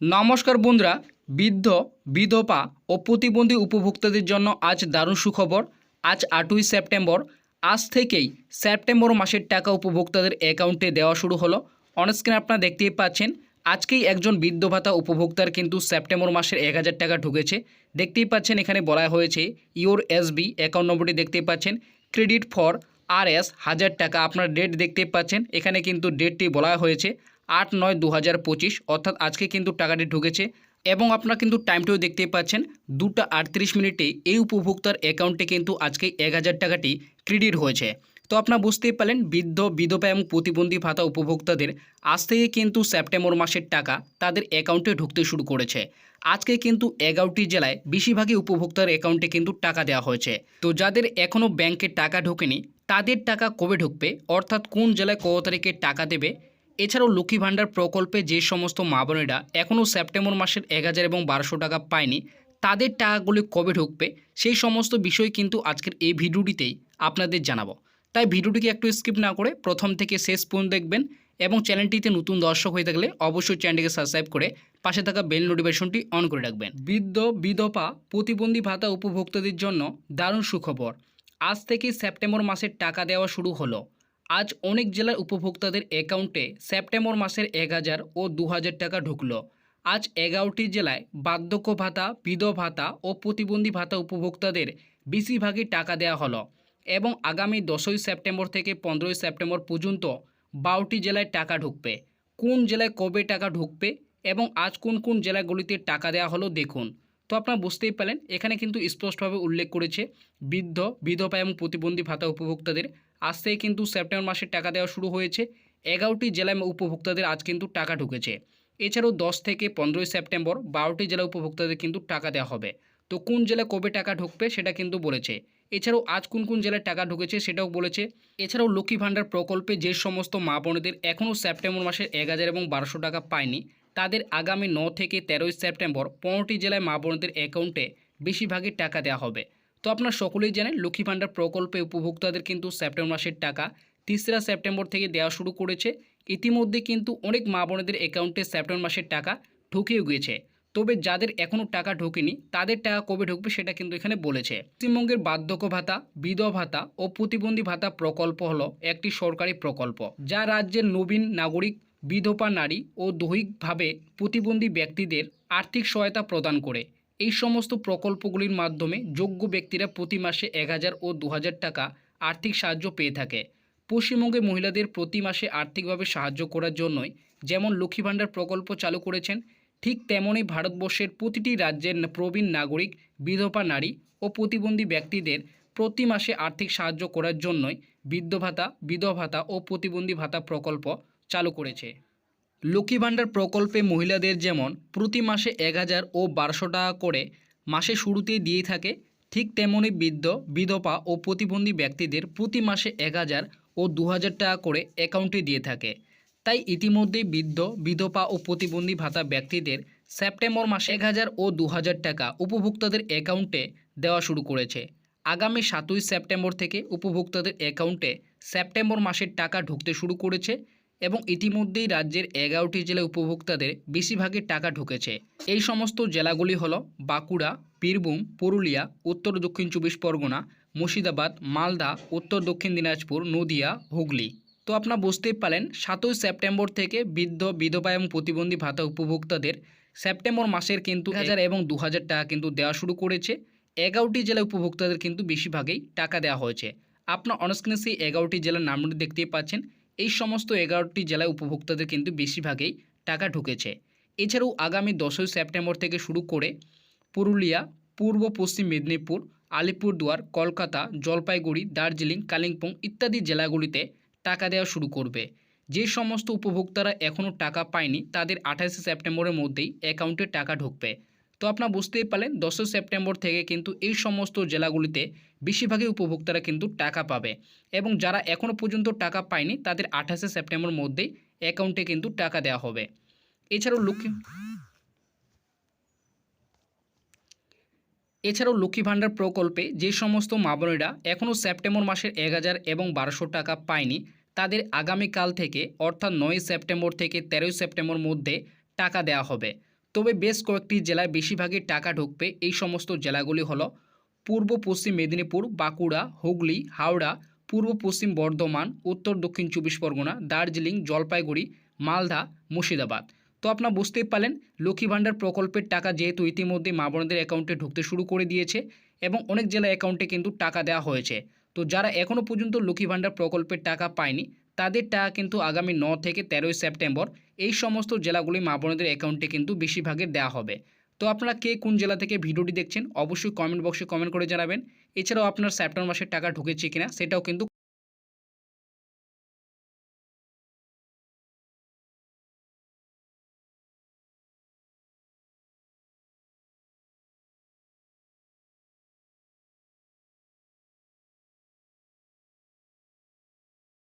নমস্কার বন্ধুরা, বৃদ্ধ, বিধবা ও প্রতিবন্ধী উপভোক্তাদের জন্য আজ দারুণ সুখবর। আজ আটই সেপ্টেম্বর, আজ থেকেই সেপ্টেম্বর মাসের টাকা উপভোক্তাদের অ্যাকাউন্টে দেওয়া শুরু হলো। অনস্ক্রিনে আপনারা দেখতেই পাচ্ছেন, আজকেই একজন বৃদ্ধ ভাতা উপভোক্তার কিন্তু সেপ্টেম্বর মাসের এক হাজার টাকা ঢুকেছে। দেখতেই পাচ্ছেন, এখানে বলা হয়েছে ইওর এসবি অ্যাকাউন্ট নম্বরটি দেখতেই পাচ্ছেন ক্রেডিট ফর আর এস হাজার টাকা। আপনার ডেট দেখতে পাচ্ছেন, এখানে কিন্তু ডেটটি বলা হয়েছে আট নয় দু হাজার পঁচিশ, অর্থাৎ আজকে কিন্তু টাকাটি ঢুকেছে এবং আপনারা কিন্তু টাইমটিও দেখতেই পাচ্ছেন, দুটা আটত্রিশ মিনিটে এই উপভোক্তার অ্যাকাউন্টে কিন্তু আজকে এক হাজার টাকাটি ক্রেডিট হয়েছে। তো আপনারা বুঝতেই পারলেন, বৃদ্ধ, বিধবা এবং প্রতিবন্ধী ভাতা উপভোক্তাদের আজ থেকে কিন্তু সেপ্টেম্বর মাসের টাকা তাদের অ্যাকাউন্টে ঢুকতে শুরু করেছে। আজকে কিন্তু এগারোটি জেলায় বেশিরভাগই উপভোক্তার অ্যাকাউন্টে কিন্তু টাকা দেওয়া হয়েছে। তো যাদের এখনও ব্যাংকে টাকা ঢোকেনি, তাদের টাকা কবে ঢুকবে? অর্থাৎ কোন জেলায় কত তারিখে টাকা দেবে? এছাড়াও লক্ষ্মী ভাণ্ডার প্রকল্পে যে সমস্ত মা বোনেরা এখনও সেপ্টেম্বর মাসের এক হাজার এবং বারোশো টাকা পায়নি, তাদের টাকাগুলি কবে ঢুকবে, সেই সমস্ত বিষয় কিন্তু আজকের এই ভিডিওটিতেই আপনাদের জানাব। তাই ভিডিওটিকে একটু স্কিপ না করে প্রথম থেকে শেষ পর্যন্ত দেখবেন এবং চ্যানেলটিতে নতুন দর্শক হয়ে থাকলে অবশ্যই চ্যানেলটিকে সাবস্ক্রাইব করে পাশে থাকা বেল নোটিফিকেশনটি অন করে রাখবেন। বৃদ্ধ, বিধবা, প্রতিবন্ধী ভাতা উপভোক্তাদের জন্য দারুণ সুখবর। আজ থেকে সেপ্টেম্বর মাসের টাকা দেওয়া শুরু হলো। আজ অনেক জেলার উপভোক্তাদের অ্যাকাউন্টে সেপ্টেম্বর মাসের এক হাজার ও দু হাজার টাকা ঢুকলো। আজ এগারোটি জেলায় বার্ধক্য ভাতা বিধ ভাতা ও প্রতিবন্ধী ভাতা উপভোক্তাদের বেশিরভাগই টাকা দেওয়া হলো এবং আগামী দশই সেপ্টেম্বর থেকে পনেরোই সেপ্টেম্বর পর্যন্ত বারোটি জেলায় টাকা ঢুকবে। কোন জেলায় কবে টাকা ঢুকবে এবং আজ কোন কোন জেলাগুলিতে টাকা দেওয়া হলো দেখুন। তো আপনারা বুঝতেই পেলেন এখানে কিন্তু স্পষ্টভাবে উল্লেখ করেছে বৃদ্ধ, বিধবা এবং প্রতিবন্ধী ভাতা উপভোক্তাদের আজ থেকে কিন্তু সেপ্টেম্বর মাসে টাকা দেওয়া শুরু হয়েছে। এগারোটি জেলায় উপভোক্তাদের আজ কিন্তু টাকা ঢুকেছে। এছাড়াও দশ থেকে পনেরোই সেপ্টেম্বর বারোটি জেলা উপভোক্তাদের কিন্তু টাকা দেওয়া হবে। তো কোন জেলায় কবে টাকা ঢুকবে সেটা কিন্তু বলেছে। এছাড়াও আজ কোন কোন জেলায় টাকা ঢুকেছে সেটাও বলেছে। এছাড়াও লক্ষ্মী ভাণ্ডার প্রকল্পে যে সমস্ত মা বোনেদের এখনও সেপ্টেম্বর মাসের এক হাজার এবং বারোশো টাকা পায়নি, তাদের আগামী ন থেকে তেরোই সেপ্টেম্বর পনেরোটি জেলায় মা বোনদের অ্যাকাউন্টে বেশিরভাগই টাকা দেওয়া হবে। তো আপনারা সকলেই জানেন লক্ষ্মী ভাণ্ডার প্রকল্পে উপভোক্তাদের কিন্তু সেপ্টেম্বর মাসের টাকা তিসরা সেপ্টেম্বর থেকে দেওয়া শুরু করেছে। ইতিমধ্যে কিন্তু অনেক মা বোনেদের অ্যাকাউন্টে সেপ্টেম্বর মাসের টাকা ঢুকিয়ে গিয়েছে। তবে যাদের এখনও টাকা ঢোকেনি, তাদের টাকা কবে ঢুকবে সেটা কিন্তু এখানে বলেছে। পশ্চিমবঙ্গের বার্ধক্য ভাতা, বিধবা ভাতা ও প্রতিবন্ধী ভাতা প্রকল্প হলো একটি সরকারি প্রকল্প, যা রাজ্যের নবীন নাগরিক, বিধবা নারী ও দৈহিকভাবে প্রতিবন্ধী ব্যক্তিদের আর্থিক সহায়তা প্রদান করে। এই সমস্ত প্রকল্পগুলির মাধ্যমে যোগ্য ব্যক্তিরা প্রতি মাসে এক হাজার ও দু হাজার টাকা আর্থিক সাহায্য পেয়ে থাকে। পশ্চিমবঙ্গে মহিলাদের প্রতি মাসে আর্থিকভাবে সাহায্য করার জন্যই যেমন লক্ষ্মী ভাণ্ডার প্রকল্প চালু করেছেন, ঠিক তেমনই ভারতবর্ষের প্রতিটি রাজ্যের প্রবীণ নাগরিক, বিধবা নারী ও প্রতিবন্ধী ব্যক্তিদের প্রতি মাসে আর্থিক সাহায্য করার জন্যই বৃদ্ধ ভাতা, বিধবা ভাতা ও প্রতিবন্ধী ভাতা প্রকল্প চালু করেছে। লক্ষ্মী ভাণ্ডার প্রকল্পে মহিলাদের যেমন প্রতি মাসে এক হাজার ও বারোশো টাকা করে মাসে শুরুতেই দিয়ে থাকে, ঠিক তেমনই বৃদ্ধ, বিধবা ও প্রতিবন্ধী ব্যক্তিদের প্রতি মাসে এক হাজার ও দু হাজার টাকা করে অ্যাকাউন্টে দিয়ে থাকে। তাই ইতিমধ্যেই বৃদ্ধ, বিধবা ও প্রতিবন্ধী ভাতা ব্যক্তিদের সেপ্টেম্বর মাসে এক হাজার ও দু হাজার টাকা উপভোক্তাদের অ্যাকাউন্টে দেওয়া শুরু করেছে। আগামী সাতই সেপ্টেম্বর থেকে উপভোক্তাদের অ্যাকাউন্টে সেপ্টেম্বর মাসের টাকা ঢুকতে শুরু করেছে। এবং ইতিমধ্যেই রাজ্যের এগারোটি জেলা উপভোক্তাদের বেশিরভাগই টাকা ঢুকেছে। এই সমস্ত জেলাগুলি হলো বাঁকুড়া বীরভূম পুরুলিয়া উত্তর দক্ষিণ চব্বিশ পরগনা মুর্শিদাবাদ মালদা উত্তর দক্ষিণ দিনাজপুর নদিয়া হুগলি। তো আপনারা বুঝতেই পারেন সাতই সেপ্টেম্বর থেকে বৃদ্ধ বিধবা এবং প্রতিবন্ধী ভাতা উপভোক্তাদের সেপ্টেম্বর মাসের কিন্তু হাজার। এবং দু হাজার টাকা কিন্তু দেওয়া শুরু করেছে। এগারোটি জেলা উপভোক্তাদের কিন্তু বেশিরভাগেই টাকা দেওয়া হয়েছে। আপনার অনস্ক্রিনে সেই এগারোটি জেলার নামগুলি দেখতেই পাচ্ছেন। এই সমস্ত এগারোটি জেলায় উপভোক্তাদের কিন্তু বেশিরভাগেই টাকা ঢুকেছে। এছাড়াও আগামী দশই সেপ্টেম্বর থেকে শুরু করে পুরুলিয়া, পূর্ব পশ্চিম মেদিনীপুর, আলিপুরদুয়ার, কলকাতা, জলপাইগুড়ি, দার্জিলিং, কালিম্পং ইত্যাদি জেলাগুলিতে টাকা দেওয়া শুরু করবে। যে সমস্ত উপভোক্তারা এখনও টাকা পায়নি, তাদের আঠাশে সেপ্টেম্বরের মধ্যেই অ্যাকাউন্টে টাকা ঢুকবে। তো আপনারা বুঝতেই পারলেন, দশই সেপ্টেম্বর থেকে কিন্তু এই সমস্ত জেলাগুলিতে বেশিরভাগই উপভোক্তারা কিন্তু টাকা পাবে। এবং যারা এখনও পর্যন্ত টাকা পায়নি, তাদের আঠাশে সেপ্টেম্বর মধ্যেই অ্যাকাউন্টে কিন্তু টাকা দেওয়া হবে। এছাড়াও লক্ষ্মী এছাড়াও লক্ষ্মী ভাণ্ডার প্রকল্পে যে সমস্ত মা বোনেরা এখনও সেপ্টেম্বর মাসের এক হাজার এবং বারোশো টাকা পায়নি, তাদের আগামীকাল থেকে, অর্থাৎ নয় সেপ্টেম্বর থেকে তেরোই সেপ্টেম্বর মধ্যে টাকা দেওয়া হবে। তবে বেশ কয়েকটি জেলায় বেশিরভাগই টাকা ঢুকবে। এই সমস্ত জেলাগুলি হলো পূর্ব, পশ্চিম মেদিনীপুর, বাঁকুড়া, হুগলি, হাওড়া, পূর্ব, পশ্চিম বর্ধমান, উত্তর, দক্ষিণ চব্বিশ পরগনা, দার্জিলিং, জলপাইগুড়ি, মালদা, মুর্শিদাবাদ। তো আপনারা বুঝতেই পারলেন, লক্ষ্মী ভাণ্ডার প্রকল্পের টাকা যেহেতু ইতিমধ্যে মা বোনদের অ্যাকাউন্টে ঢুকতে শুরু করে দিয়েছে এবং অনেক জেলা অ্যাকাউন্টে কিন্তু টাকা দেওয়া হয়েছে। তো যারা এখনও পর্যন্ত লক্ষ্মী ভাণ্ডার প্রকল্পের টাকা পায়নি তাদের টাকা কিন্তু আগামী ন থেকে তেরোই সেপ্টেম্বর এই সমস্ত জেলাগুলি মা বোনদের অ্যাকাউন্টে কিন্তু বেশিরভাগের দেওয়া হবে। তো আপনারা কে কোন জেলা থেকে ভিডিওটি দেখছেন, অবশ্যই কমেন্ট বক্সে কমেন্ট করে জানাবেন। এছাড়াও আপনার সেপ্টেম্বর মাসের টাকা ঢুকেছে কিনা, সেটাও কিন্তু